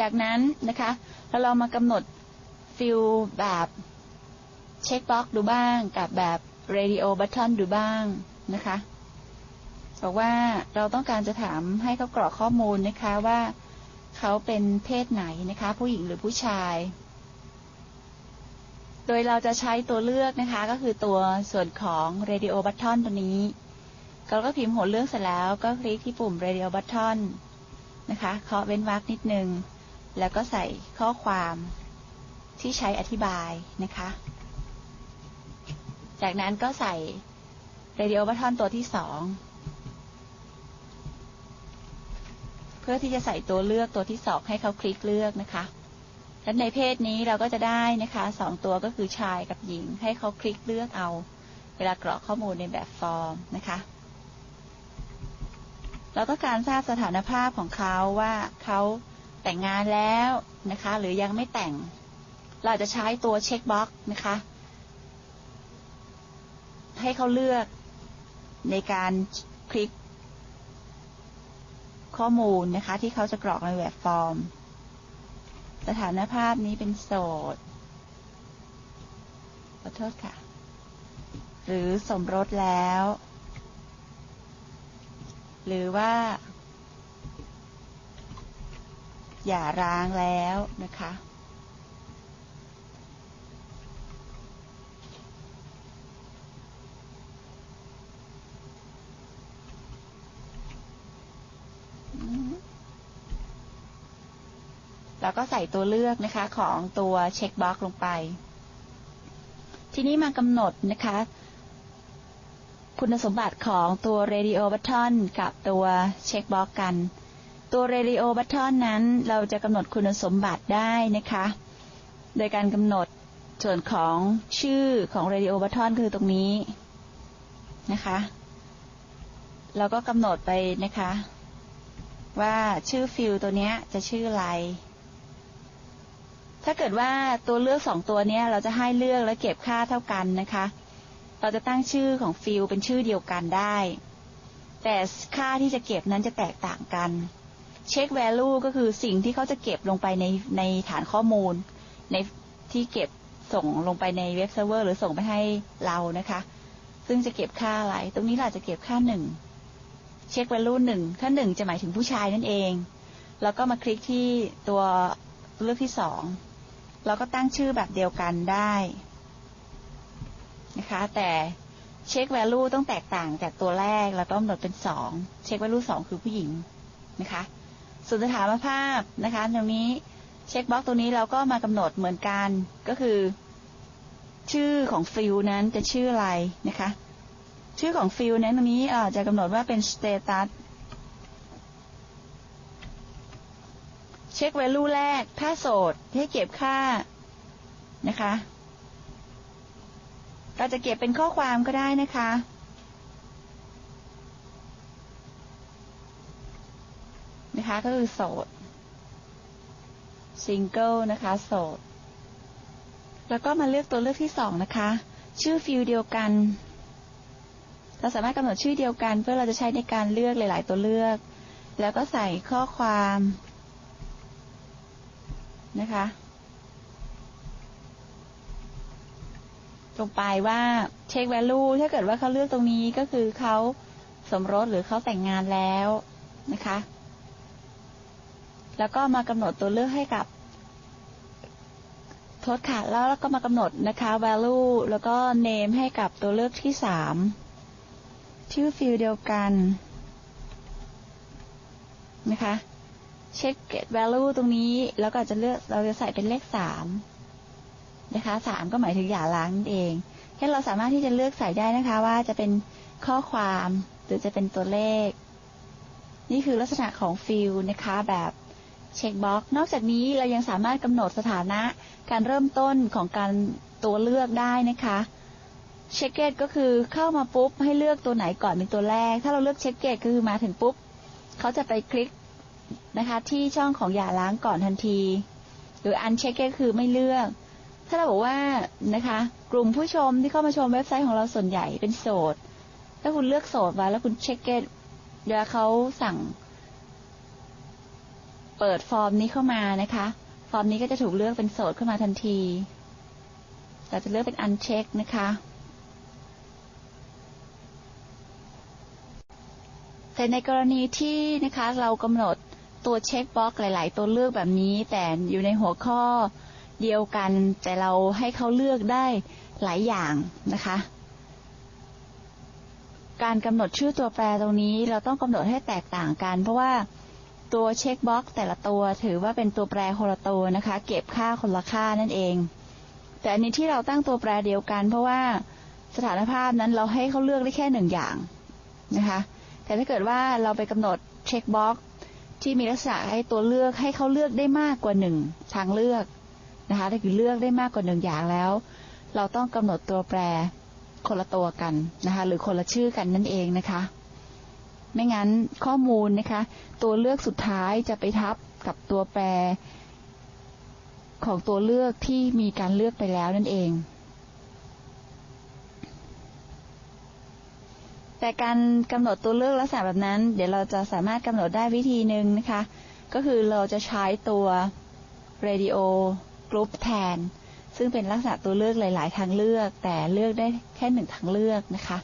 จากนั้นนะคะเราลองมากำหนดฟิลแบบเช็คบ็อกดูบ้าง กับแบบ radio button ดูบ้างนะคะบอกว่าเราต้องการจะถามให้เขากรอกข้อมูลนะคะว่าเขาเป็นเพศไหนนะคะ ผู้หญิงหรือผู้ชาย โดยเราจะใช้ตัวเลือกนะคะ ก็คือตัวส่วนของ radio button ตัวนี้เราก็พิมพ์หัวเลือกเสร็จแล้วก็คลิกที่ปุ่ม radio button นะคะเคาะเว้นวรรคนิดนึง แล้วก็ใส่ข้อความที่ใช้อธิบายนะคะ จากนั้นก็ใส่ radio button ตัวที่สองเพื่อที่จะใส่ตัวเลือกตัวที่สองให้เขาคลิกเลือกนะคะและในเพศนี้เราก็จะได้นะคะสองตัวก็คือชายกับหญิง ให้เขาคลิกเลือกเอา เวลากรอกข้อมูลในแบบฟอร์มนะคะเราต้องการทราบสถานภาพของเขาว่าเขา แต่งงานแล้วนะคะ หรือยังไม่แต่ง เราจะใช้ตัวเช็คบ็อกนะคะ ให้เขาเลือกในการคลิกข้อมูลนะคะ ที่เขาจะกรอกในแบบฟอร์ม สถานภาพนี้เป็นโสดขอโทษค่ะ หรือสมรสแล้ว หรือว่า อย่าร้างแล้วนะคะ แล้วก็ใส่ตัวเลือกนะคะของตัวเช็คบ็อกลงไป ทีนี้มากำหนดนะคะคุณสมบัติของตัว radio button กับตัวเช็คบ็อกกัน ตัว radio button นั้นเราจะกำหนดคุณสมบัติได้นะคะ โดยการกำหนดส่วนของชื่อของ radio button คือตรงนี้นะคะเราก็กำหนดไปนะคะ ว่าชื่อฟิลตัวนี้จะชื่ออะไร ถ้าเกิดว่าตัวเลือกสองตัวนี้เราจะให้เลือกและเก็บค่าเท่ากันนะคะ เราจะตั้งชื่อของฟิลเป็นชื่อเดียวกันได้ แต่ค่าที่จะเก็บนั้นจะแตกต่างกัน เช็ค value ก็คือสิ่งที่เขาจะเก็บลงไปในในฐานข้อมูล ในที่เก็บส่งลงไปในเว็บเซิร์ฟเวอร์หรือส่งไปให้เรานะคะ ซึ่งจะเก็บค่าอะไร ตรงนี้เราจะเก็บค่าหนึ่งเช็ค value หนึ่งค่าหนึ่งจะหมายถึงผู้ชายนั่นเอง แล้วก็มาคลิกที่ตัวเลือกที่สองเราก็ตั้งชื่อแบบเดียวกันได้นะคะ แต่เช็ค value ต้องแตกต่างจากตัวแรกแล้วก็กำหนดเป็นสองเช็ค value สองคือผู้หญิงนะคะ ส่วนสถานภาพนะคะตรงนี้เช็คบ็อกตัวนี้เราก็มากำหนดเหมือนกันก็คือ ชื่อของฟิลนั้นจะชื่ออะไรนะคะ ชื่อของฟิลนั้นตรงนี้จะกำหนดว่าเป็น status เช็ค value แรก ถ้าโสดให้เก็บค่านะคะ เราจะเก็บเป็นข้อความก็ได้นะคะ นะคะ ก็คือโสดซิงเกิลนะคะโสด แล้วก็มาเลือกตัวเลือกที่สองนะคะ ชื่อฟิลเดียวกัน เราสามารถกำหนดชื่อเดียวกัน เพื่อเราจะใช้ในการเลือกหลาย ๆ ตัวเลือก แล้วก็ใส่ข้อความนะคะลงไปว่าเช็ค value ถ้าเกิดว่าเขาเลือกตรงนี้ก็คือเขาสมรสหรือเขาแต่งงานแล้วนะคะ แล้วก็มากำหนดตัวเลือกให้กับโทษค่ะ แล้วก็มากำหนดนะคะ value แล้วก็ name ให้กับตัวเลือกที่สามชื่อฟิลเดียวกันนะคะเช็ค get value ตรงนี้แล้วก็จะเลือกเราจะใส่เป็นเลขสามนะคะสามก็หมายถึงอย่าล้างนั่นเองแค่เราสามารถที่จะเลือกใส่ได้นะคะ ว่าจะเป็นข้อความหรือจะเป็นตัวเลข นี่คือลักษณะของฟิลนะคะแบบ เช็คบ็อก นอกจากนี้เรายังสามารถกำหนดสถานะการเริ่มต้นของการตัวเลือกได้นะคะเช็คเกตก็คือเข้ามาปุ๊บให้เลือกตัวไหนก่อนเป็นตัวแรก ถ้าเราเลือกเช็คเกตคือมาถึงปุ๊บเขาจะไปคลิกนะคะ ที่ช่องของอย่าล้างก่อนทันที หรืออันเช็คเกตคือไม่เลือก ถ้าเราบอกว่านะคะ กลุ่มผู้ชมที่เข้ามาชมเว็บไซต์ของเราส่วนใหญ่เป็นโสดถ้าคุณเลือกโสดไว้แล้วคุณเช็คเกตเวลาเขาสั่ง เปิดฟอร์มนี้เข้ามานะคะ ฟอร์มนี้ก็จะถูกเลือกเป็นโสดขึ้นมาทันที เราจะเลือกเป็น uncheck นะคะ แต่ในกรณีที่นะคะเรากำหนดตัวเช็คบ็อกหลาย ๆ ตัวเลือกแบบนี้ แต่อยู่ในหัวข้อเดียวกันแต่เราให้เขาเลือกได้หลายอย่างนะคะ การกำหนดชื่อตัวแปรตรงนี้เราต้องกำหนดให้แตกต่างกัน เพราะว่า ตัวเช็คบ็อกแต่ละตัวถือว่าเป็นตัวแปรคนละตัวนะคะ เก็บค่าคนละค่านั่นเอง แต่อันนี้ที่เราตั้งตัวแปรเดียวกัน เพราะว่าสถานภาพนั้นเราให้เขาเลือกได้แค่หนึ่งอย่างนะคะ แต่ถ้าเกิดว่าเราไปกำหนดเช็คบ็อกที่มีลักษณะให้ตัวเลือกให้เขาเลือกได้มากกว่าหนึ่งทางเลือกนะคะถ้าคือเลือกได้มากกว่าหนึ่งอย่างแล้ว เราต้องกำหนดตัวแปรคนละตัวกันนะคะ หรือคนละชื่อกันนั่นเองนะคะ ไม่งั้นข้อมูลนะคะ ตัวเลือกสุดท้ายจะไปทับกับตัวแปร ของตัวเลือกที่มีการเลือกไปแล้วนั่นเอง แต่การกำหนดตัวเลือกลักษณะแบบนั้น เดี๋ยวเราจะสามารถกำหนดได้วิธีหนึ่งนะคะ ก็คือเราจะใช้ตัว radio group แทน ซึ่งเป็นลักษณะตัวเลือกหลาย ๆ ทางเลือก แต่เลือกได้แค่หนึ่งทางเลือกนะคะ